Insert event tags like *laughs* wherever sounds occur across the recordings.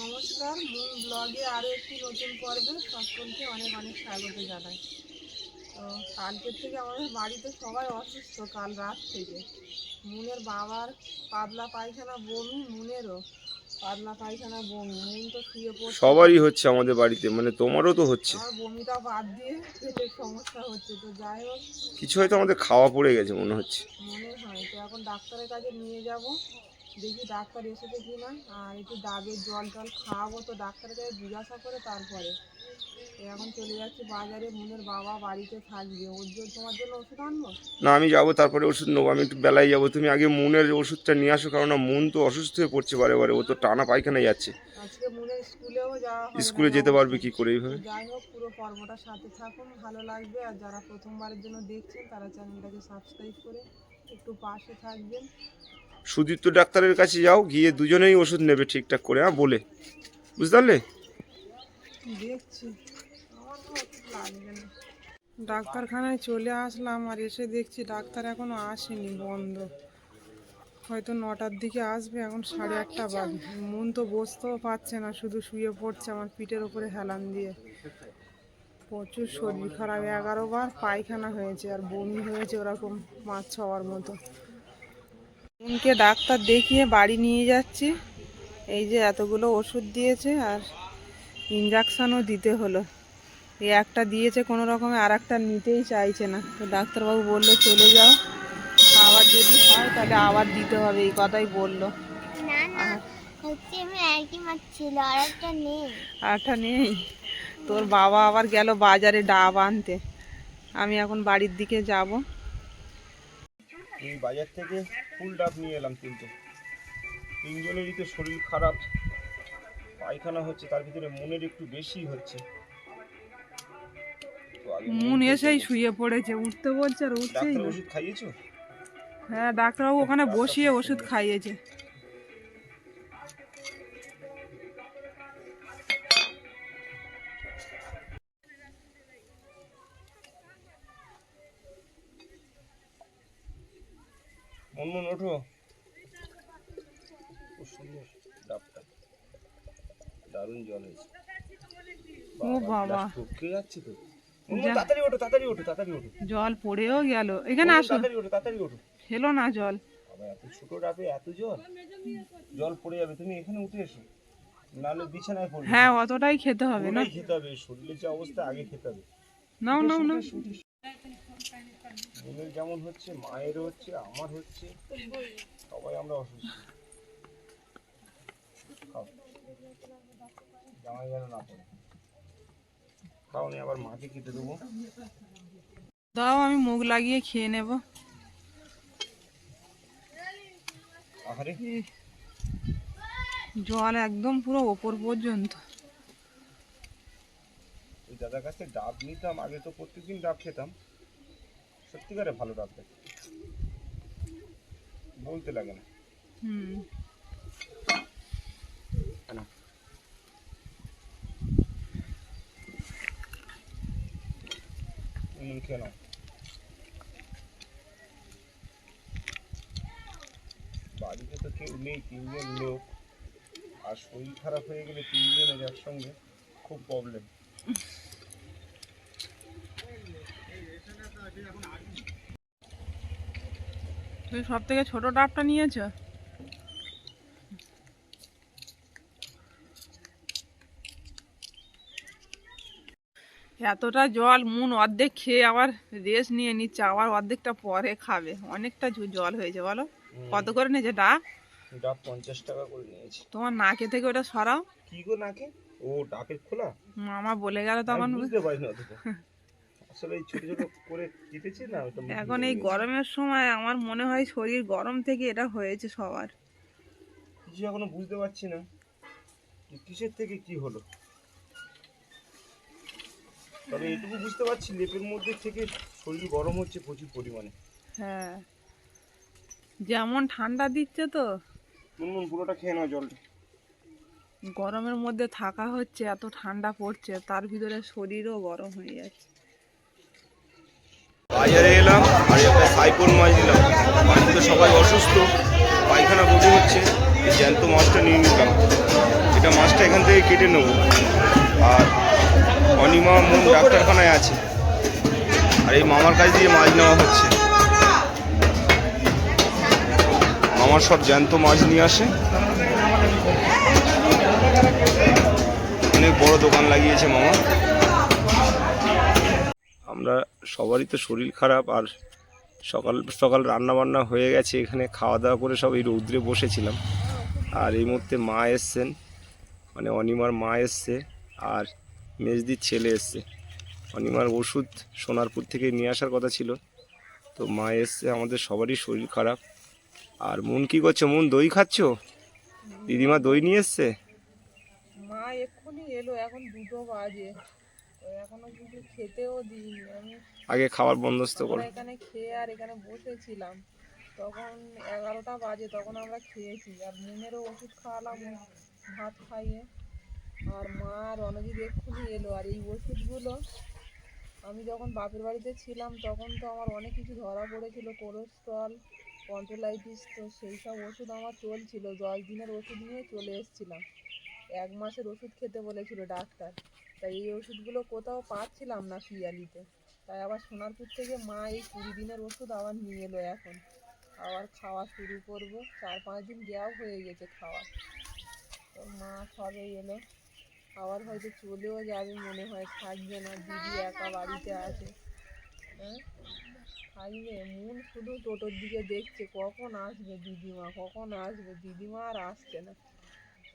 নমস্কার মুন ব্লগে আরও একটি নতুন পর্বে সকলকে অনেক অনেক স্বাগত জানাই। তো কালকের থেকে আমাদের বাড়িতে সবাই অসুস্থ কাল রাত থেকে। মুনের বাবার পাতলা পায়খানা বমি মুনেরও পাতলা পায়খানা বমি। মুন তো শুয়ে পড়ছে। সবারই হচ্ছে আমাদের বাড়িতে মানে তোমারও তো হচ্ছে। আমার বমিটা বাদ দিয়ে পেটের সমস্যা হচ্ছে তো যাই হোক। কিছু হয়তো আমাদের খাওয়া পড়ে গেছে মনে হচ্ছে। মনে হয় তো এখন ডাক্তারের কাছে নিয়ে যাব। দেখি ডাক্তার এসেছে কি না আর একটু ডাবের জল টল খাওয়াবো তো ডাক্তারের কাছে জিজ্ঞাসা করে তারপরে। এখন চলে যাচ্ছি বাজারে মুনের বাবা বাড়িতে থাকবে। ওর জন্য তোমার জন্য ওষুধ আনব? না আমি যাব তারপরে ওষুধ নেব। আমি একটু বেলায় যাব। তুমি আগে মুনের ওষুধটা নিয়ে আসো কারণ মুন তো অসুস্থ হয়ে পড়ছে বারে বারে। ও তো টানা পায়খানায় যাচ্ছে। আজকে মুনের স্কুলেও যাওয়া হবে না। স্কুলে যেতে পারবে কি করে এইভাবে? যাই হোক পুরো পর্বটা সাথে থাকুন ভালো লাগবে। আর যারা প্রথমবারের জন্য দেখছেন তারা চ্যানেলটাকে সাবস্ক্রাইব করে একটু পাশে থাকবেন। সুদীপ্ত ডাক্তারের কাছে যাও, গিয়ে দুজনেই ওষুধ নেবে ঠিকঠাক করে হ্যাঁ বলে। বুঝতে পারলে? ডাক্তারখানায় চলে আসলাম আর এসে দেখছি ডাক্তার এখনও আসেনি, বন্ধ। হয়তো নটার দিকে আসবে, এখন সাড়ে আটটা বাজে। মন তো বসতেও পারছে না, শুধু শুয়ে পড়ছে আমার পিঠের ওপরে হেলান দিয়ে। প্রচুর শরীর খারাপ, এগারো বার পায়খানা হয়েছে, আর বমি হয়েছে ওরকম মাছ ছবার মতো। মনকে ডাক্তার দেখিয়ে বাড়ি নিয়ে যাচ্ছি। এই যে এতগুলো ওষুধ দিয়েছে আর ইঞ্জেকশনও দিতে হলো। এই একটা দিয়েছে কোনো রকমে আর একটা নিতেই চাইছে না। তো ডাক্তারবাবু বলল চলে যাও। আবার যদি হয় তাহলে আবার দিতে হবে। এই কথাই বলল। না না হচ্ছে আমি একই মাছ আর একটা নেই। আর একটা নেই। তোর বাবা আবার গেল বাজারে ডাব আনতে। আমি এখন বাড়ির দিকে যাব। আমি বাজার থেকে ফুল ডাব নিয়ে এলাম কিন্তু। তিনজনেরই তো শরীর খারাপ। পায়খানা হচ্ছে তার ভিতরে মনের একটু বেশি হচ্ছে। মন এসেই শুয়ে পড়েছে উঠতে বলছে আর উঠছেই ওষুধ খাইয়েছো? হ্যাঁ ডাক্তারবাবু ওখানে বসিয়ে ওষুধ খাইয়েছে। মন ওঠো খুব সুন্দর। ডাবটা। দারুণ জল হয়েছে। ও বাবা টপকে যাচ্ছে তো? যা। তাড়াতাড়ি ওঠো তাড়াতাড়ি ওঠো তাড়াতাড়ি ওঠো। জল পড়েও গেল। এখানে আসো। তাড়াতাড়ি ওঠো তাড়াতাড়ি ওঠো। খেলো না জল। আবার এত ছোট ডাবে এত জল? জল পড়ে যাবে। তুমি এখানে উঠে এসো। নাহলে বিছানায় পড়বে। হ্যাঁ অতটাই খেতে হবে না। খেতে হবে। শরীরের যে অবস্থা আগে খেতে হবে। নাও নাও নাও। মনের যেমন হচ্ছে মায়ের হচ্ছে আমার হচ্ছে সবাই আমরা অসুস্থ। খাও। জামাই যেন না পড়ে। খাও নি আবার মাকে কেটে দেবো। দাও আমি মুখ লাগিয়ে খেয়ে নেব। আহারে। জল একদম পুরো ওপর পর্যন্ত। ওই দাদার কাছে ডাব নিতাম আগে তো প্রত্যেকদিন ডাব খেতাম। সত্যিকারে ভালো ডাব বলতে লাগে না। হুম। না নুন খেয়ে নাও। বাড়িতে তো কেউ নেই তিনজন লোক। আর শরীর খারাপ হয়ে গেলে তিনজনের একসঙ্গে খুব প্রবলেম *laughs* তুমি সব থেকে ছোট ডাবটা নিয়েছ? এতটা জল মুন অর্ধেক খেয়ে আবার রেস্ট নিয়ে নিচ্ছে আবার অর্ধেকটা পরে খাবে। অনেকটা জল হয়েছে বলো? কত করে নিয়েছে ডাব? ডাব পঞ্চাশ টাকা করে নিয়েছে। তোমার নাকে থেকে ওটা সরাও। কি গো নাকে? ও ডাবের খোলা? মামা বলে গেল তখন। আমি বুঝতে পারি না অতটা। *laughs* আসলে এই ছোট ছোট করে কেটেছি না এখন এই গরমের সময় আমার মনে হয় শরীর গরম থেকে এটা হয়েছে সবার। কিছু এখনও বুঝতে পারছি না কিসের থেকে কি হলো। তবে এটুকু বুঝতে পারছি লেপের মধ্যে থেকে শরীর গরম হচ্ছে প্রচুর পরিমাণে। হ্যাঁ। যেমন ঠান্ডা দিচ্ছে তো। পুরোটা খেয়ে নাও জলটা। গরমের মধ্যে থাকা হচ্ছে এত ঠান্ডা পড়ছে তার ভিতরে শরীরও গরম হয়ে যাচ্ছে। বাজারে এলাম আর একটা সাইপন মাছ দিলাম। বাড়িতে সবাই অসুস্থ, পায়খানা বমি হচ্ছে, এই জ্যান্ত মাছটা নিয়ে নিলাম। এটা মাছটা এখান থেকে কেটে নেব। আর অনিমা মন ডাক্তারখানায় আছে। আর এই মামার কাছ দিয়ে মাছ নেওয়া হচ্ছে। মামার সব জ্যান্ত মাছ নিয়ে আসে। অনেক বড় দোকান লাগিয়েছে মামা। আমরা সবারই তো শরীর খারাপ আর সকাল সকাল রান্না বান্না হয়ে গেছে, এখানে খাওয়া দাওয়া করে সব এই রৌদ্রে বসেছিলাম। আর এই মুহূর্তে মা এসছেন মানে অনিমার মা এসছে আর মেজদির ছেলে এসছে। অনিমার ওষুধ সোনারপুর থেকে নিয়ে আসার কথা ছিল। তো মা এসছে, আমাদের সবারই শরীর খারাপ। আর মন কি করছ? মন দই খাচ্ছ? দিদিমা দই নিয়ে এসছে? মা এক্ষুনি এলো, এখন দুটো বাজে। এখনও কিছু খেতেও দিইনি। আমি আগে খাবার বন্দোবস্ত করো। এখানে খেয়ে আর এখানে বসেছিলাম। তখন এগারোটা বাজে তখন আমরা খেয়েছি। আর মুনেরও ওষুধ খাওয়ালাম ভাত খাইয়ে। আর মা আর রণজিৎ এক্ষুনি এলো। আর এই ওষুধগুলো আমি যখন বাপের বাড়িতে ছিলাম তখন তো আমার অনেক কিছু ধরা পড়েছিল। কোলেস্ট্রল কন্ট্রোলাইটিস তো সেই সব ওষুধ আমার চলছিল। দশ দিনের ওষুধ নিয়ে চলে এসেছিলাম। এক মাসের ওষুধ খেতে বলেছিল ডাক্তার। তাই এই ওষুধগুলো কোথাও পাচ্ছিলাম না পিয়ালিতে তাই আবার সোনারপুর থেকে মা এই কুড়ি দিনের ওষুধ আবার নিয়ে এলো এখন। আবার খাওয়া শুরু করব। চার পাঁচ দিন দেওয়াও হয়ে গেছে খাওয়া। তো মা সবে এলো। আবার হয়তো চলেও যাবে মনে হয় থাকবে না। দিদি একা বাড়িতে আছে। হ্যাঁ? থাকবে। মন শুধু টোটোর দিকে দেখছে। কখন আসবে দিদিমা? কখন আসবে? দিদিমা আর আসছে না।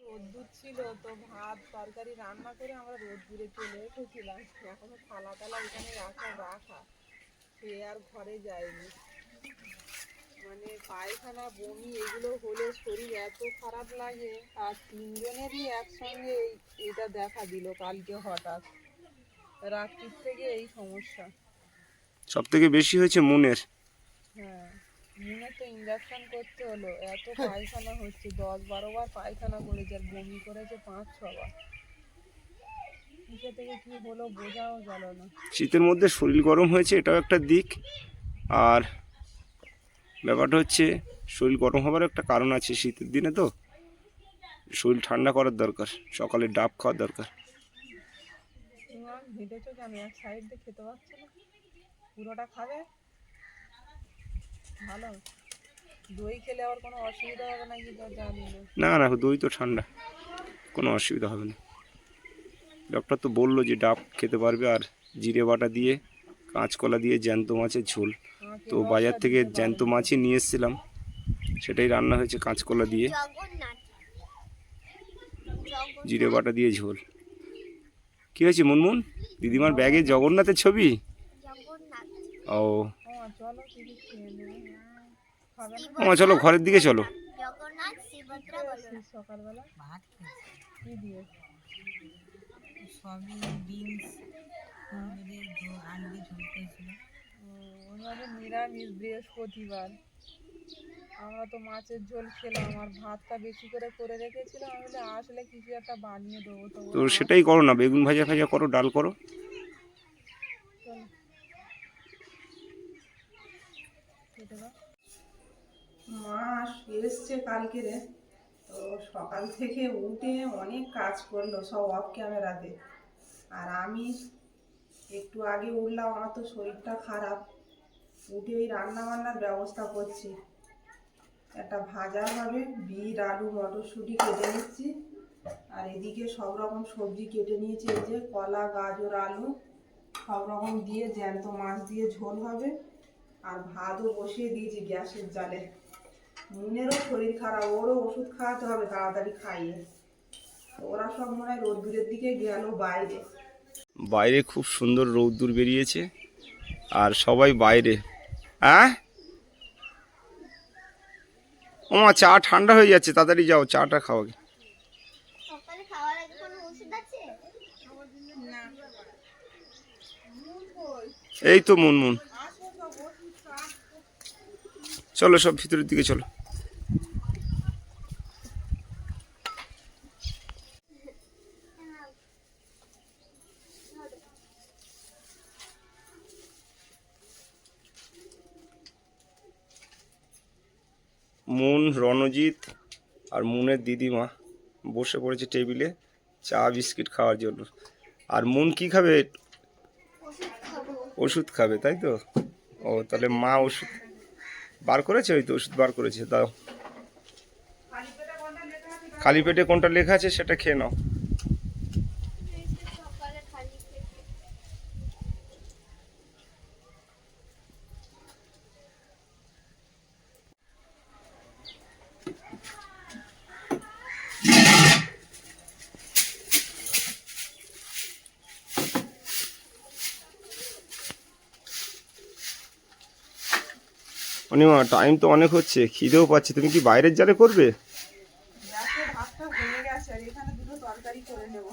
রোদ্দুর ছিল তো ভাত তরকারি রান্না করে আমরা রোদ্দুরে চলে এসেছিলাম। এখনও থালা টালা এখানে রাখা রাখা। সে আর ঘরে যায়নি। মানে পায়খানা বমি এগুলো হলে শরীর এত খারাপ লাগে আর তিনজনেরই একসঙ্গে এটা দেখা দিল কালকে হঠাৎ। রাত্রির থেকে এই সমস্যা। সব থেকে বেশি হয়েছে মনের? হ্যাঁ। মনে তো ইঞ্জেকশন করতে হলো। এত পায়খানা হচ্ছে দশ বারো বার পায়খানা করেছে আর বমি করেছে পাঁচ ছবার কিসে থেকে কি হলো বোঝাও গেল না। শীতের মধ্যে শরীর গরম হয়েছে এটাও একটা দিক। আর ব্যাপারটা হচ্ছে শরীর গরম হবার একটা কারণ আছে শীতের দিনে তো। শরীর ঠান্ডা করার দরকার সকালে ডাব খাওয়ার দরকার। হেঁটেছো কেন এক সাইড দিয়ে খেতে পারছ না? পুরোটা খাবে? ভালো? দই খেলে আবার কোনো অসুবিধা হবে না কি জানি না। না দই তো ঠান্ডা। কোনো অসুবিধা হবে না। ডক্টর তো বলল যে ডাব খেতে পারবে আর জিরে বাটা দিয়ে কাঁচকলা দিয়ে জ্যান্ত মাছের ঝোল। তো বাজার থেকে জ্যান্ত মাছই নিয়ে এসেছিলাম। সেটাই রান্না হয়েছে কাঁচকলা দিয়ে। জিরে বাটা দিয়ে ঝোল। কি হয়েছে মুনমুন? দিদিমার ব্যাগে জগন্নাথের ছবি? ও চলো না? ও চলো ঘরের দিকে চলো। জগন্নাথ সকালবেলা? ভাত কি দিয়ে? সবই বিনস আলু নিরামিষ বৃহস্পতিবার। আমরা তো মাছের ঝোল খেলাম আর ভাতটা বেশি করে করে রেখেছিলাম আমি আসলে কিছু একটা বানিয়ে দেবো তো। তো সেটাই করো না বেগুন ভাজা ভাজা করো ডাল করো। চলো। কেটে দাও। মা এসছে কালকে রে। তো সকাল থেকে উঠে অনেক কাজ করল, সব অফ ক্যামেরাতে আর আমি একটু আগে উঠলাম, আমার তো শরীরটা খারাপ। উঠে ওই রান্না বান্নার ব্যবস্থা করছি। একটা ভাজা হবে, বিট, আলু, মটরশুঁটি কেটে নিচ্ছি। আর এদিকে সব রকম সবজি কেটে নিয়েছি যে কলা, গাজর, আলু। সব রকম দিয়ে জ্যান্ত মাছ দিয়ে ঝোল হবে। আর ভাতও বসিয়ে দিয়েছি গ্যাসের জালে। মুনেরও শরীর খারাপ ওরও ওষুধ খাওয়াতে হবে তাড়াতাড়ি খাইয়ে। ওরা সব মনে হয় রোদ্দুরের দিকে গেল বাইরে। বাইরে খুব সুন্দর রৌদ্দুর বেরিয়েছে আর সবাই বাইরে। হ্যাঁ ও মা চা ঠান্ডা হয়ে যাচ্ছে তাড়াতাড়ি যাও চাটা খাও আগে। সকালে খাওয়ার আগে কোনো ওষুধ আছে? এই তো মুনমুন। চলো সব ভিতরের দিকে চলো। মুন রণজিৎ আর মুনের দিদিমা বসে পড়েছে টেবিলে চা বিস্কিট খাওয়ার জন্য। আর মুন কি খাবে? ওষুধ খাবে। তাই তো? ও তাহলে মা ওষুধ বার করেছে? ওই তো ওষুধ বার করেছে, দাও। খালি পেটে কোনটা লেখা আছে সেটা খেয়ে নাও। অনিমা টাইম তো অনেক হচ্ছে খিদেও পাচ্ছে তুমি কি বাইরের জালে করবে? গ্যাসে ভাতটা গেছে আর এখানে দুটো তরকারি করে নেব।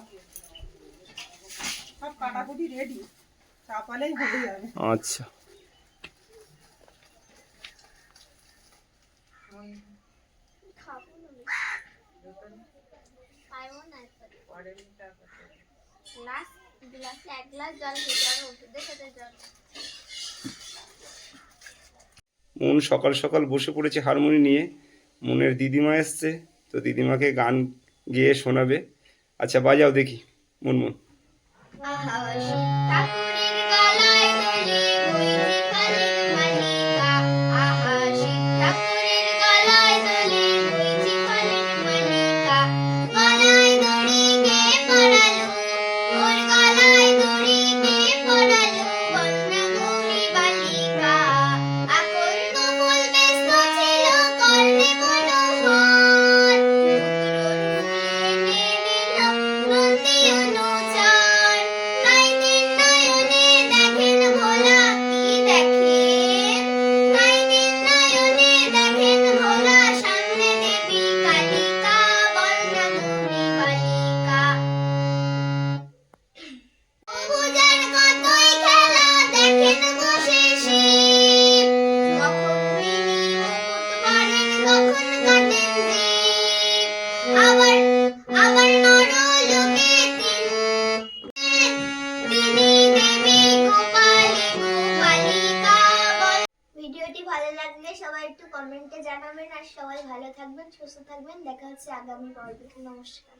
সব কাটাকুটি রেডি চাপালেই যাবে। আচ্ছা। গ্লাসে এক গ্লাস জল খেতে হবে ওষুধের সাথে জল। মন সকাল সকাল বসে পড়েছে হারমোনি নিয়ে। মনের দিদিমা এসছে, তো দিদিমাকে গান গেয়ে শোনাবে। আচ্ছা বাজাও দেখি মন মন আর সবাই ভালো থাকবেন সুস্থ থাকবেন। দেখা হচ্ছে আগামী পর্বে। নমস্কার।